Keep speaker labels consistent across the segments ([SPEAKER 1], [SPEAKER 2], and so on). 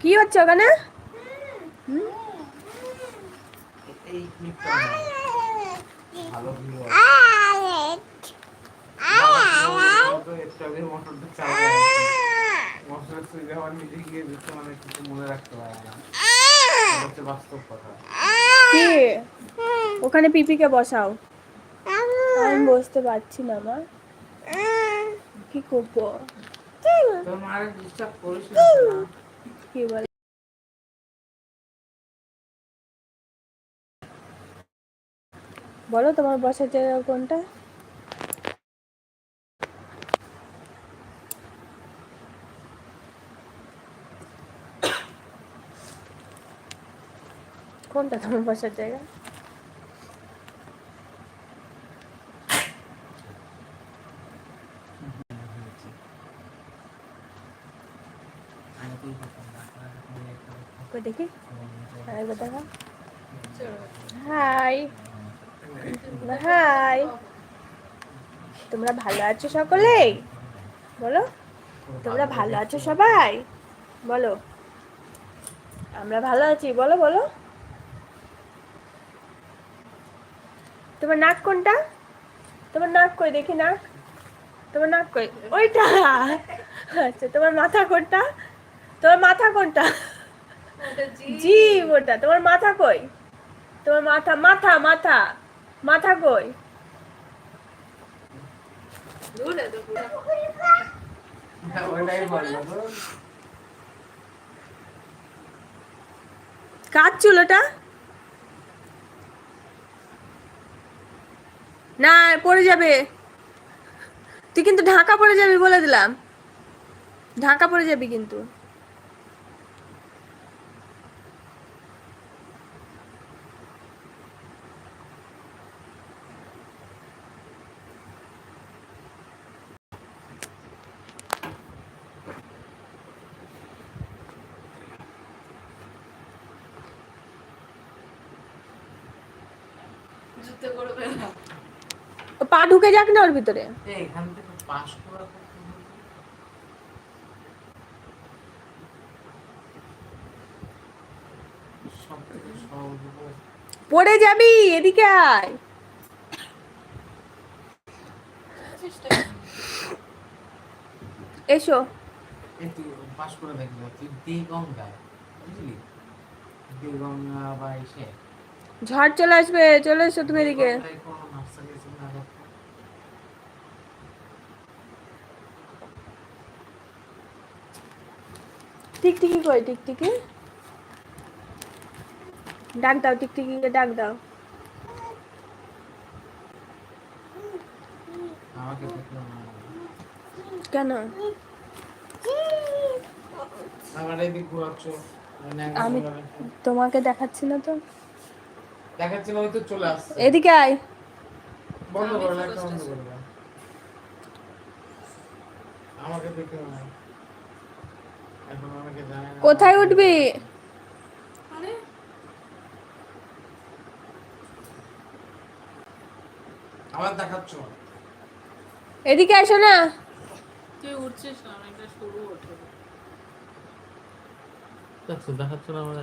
[SPEAKER 1] কি
[SPEAKER 2] হচ্ছে ওখানে?
[SPEAKER 3] মানে মনে
[SPEAKER 2] ওখানে পিপিকে বসাও। আমি বসতে পারছি না মা। কি করব? বলো তোমার বসার জায়গা কোনটা? কোনটা তোমার বসার জায়গা
[SPEAKER 3] আমি তুই করতাম না আমি একটা
[SPEAKER 2] কই দেখি? Hi hi. তোমরা ভালো আছো সকলেই বলো। তোমরা ভালো আছো সবাই? বলো। আমরা ভালো আছি, বলো বলো। তোমার নাক কোনটা? তোমার নাক কই? দেখি নাক। তোমার নাক কই? ওইটা। আচ্ছা তোমার মাথা কোনটা? তোমার মাথা কোনটা?
[SPEAKER 1] জি।
[SPEAKER 2] জি ওটা। তোমার মাথা কই? তোমার মাথা মাথা মাথা। মাথা কই?
[SPEAKER 3] তো
[SPEAKER 2] কার চুল ওটা? না পড়ে যাবে। তুই কিন্তু ঢাকা পড়ে যাবি বলে দিলাম। ঢাকা পড়ে যাবি কিন্তু। পা ঢুকে যাক না ওর ভিতরে। পড়ে যাবি এদিকে আয়। এসো।
[SPEAKER 3] পাস করে দেখবি তুই দিগঙ্গায় বুঝলি? দিগঙ্গা বা এসে
[SPEAKER 2] ঝড় চলে আসবে চলে এসো তুমি এদিকে। টিকটিকি কই টিকটিকি? ডাক দাও টিকটিকিকে ডাক দাও। কেন? আমি তোমাকে দেখাচ্ছি না তো?
[SPEAKER 3] দেখাচ্ছি না ওই তো চলে আসছে।
[SPEAKER 2] এদিকে আয়।
[SPEAKER 3] বন্ধ করো বন্ধ। করো। আমাকে দেখে না এখন আমাকে জানে
[SPEAKER 2] কোথায় উঠবি?
[SPEAKER 1] আরে।
[SPEAKER 3] আবার দেখাচ্ছ?
[SPEAKER 2] এদিকে আসো না।
[SPEAKER 1] তুই উঠছিস না শুরু ওঠে।
[SPEAKER 3] দেখাচ্ছ না আমরা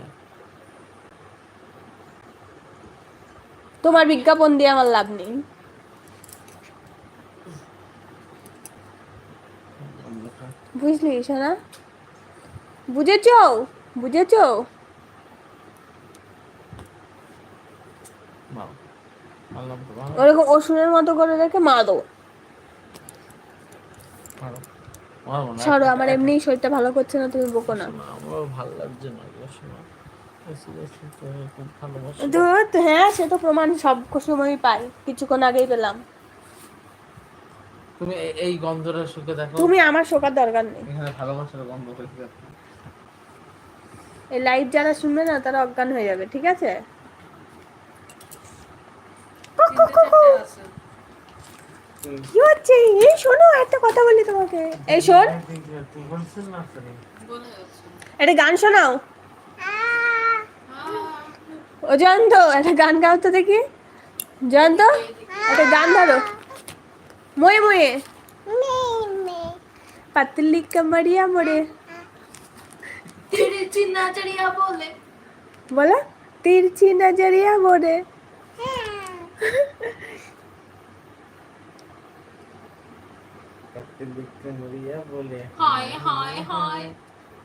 [SPEAKER 2] তোমার বিজ্ঞাপন দিয়ে আমার লাভ নেই। বুঝলি সোনা বুঝেছ? বুঝেছ? ওরকম অসুরের মতো করে রেখে মা
[SPEAKER 3] মারবো
[SPEAKER 2] সরো আমার এমনি শরীরটা ভালো করছে না, তুমি বকো না।
[SPEAKER 3] ভালো লাগছে না
[SPEAKER 2] হ্যাঁ সে তো প্রমাণ সব সময়ই পাই। কিছুক্ষণ আগেই পেলাম।
[SPEAKER 3] তুমি এই গন্ধটা শুকে দেখো।
[SPEAKER 2] তুমি আমার শোকার দরকার নেই।
[SPEAKER 3] এখানে ভালোবাসার গন্ধ দেখে
[SPEAKER 2] এই লাইভ যারা শুনবে না তারা অজ্ঞান হয়ে যাবে ঠিক আছে? কি হচ্ছে? এই শোনো একটা কথা বলি তোমাকে। এই শোন।
[SPEAKER 3] তুই বলছিস না সরি
[SPEAKER 1] বলে যাচ্ছে।
[SPEAKER 2] একটা গান শোনাও। ও জয়ন্ত একটা গান গাও তো দেখি। জয়ন্ত একটা গান ধরো। ময়ে ময়ে।
[SPEAKER 1] পাতলি
[SPEAKER 2] কামারিয়া মোড়ে। তিরছি নাজরিয়া
[SPEAKER 3] বলে। বলো তিরছি নাজরিয়া
[SPEAKER 1] মোড়ে। হায় হায়
[SPEAKER 3] হায়।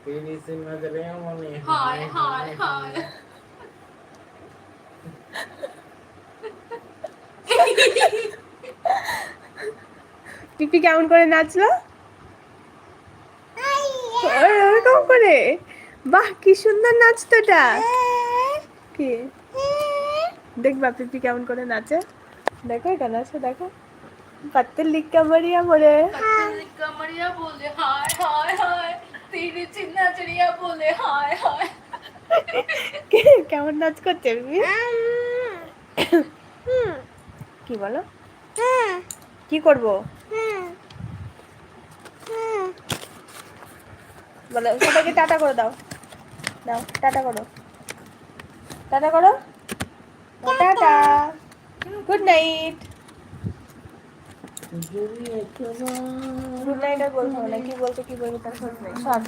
[SPEAKER 3] তিরছি নাজরিয়া মোড়ে
[SPEAKER 1] হায় হায় হায়।
[SPEAKER 2] পিপি কেমন করে নাচলো? ওরকম করে? বাহ কি সুন্দর নাচতোটা কি? দেখবা পিপি কেমন করে নাচে। দেখো এটা নাচে দেখো। পাত্তের লিক্কা মারিয়া
[SPEAKER 1] বলে। লিক্কা মারিয়া বলে হায় হায় হায়। তীরে চিন্না চড়িয়া বলে হায় হায়।
[SPEAKER 2] কেমন নাচ করছে পিপি? হুম কি বলো? কি করব? বলো সবাইকে টাটা করে দাও। দাও টাটা করো। টাটা করো। Tata. Good night good night আর বলতে হবে না কি বলতে কি বলব তার নেই। সর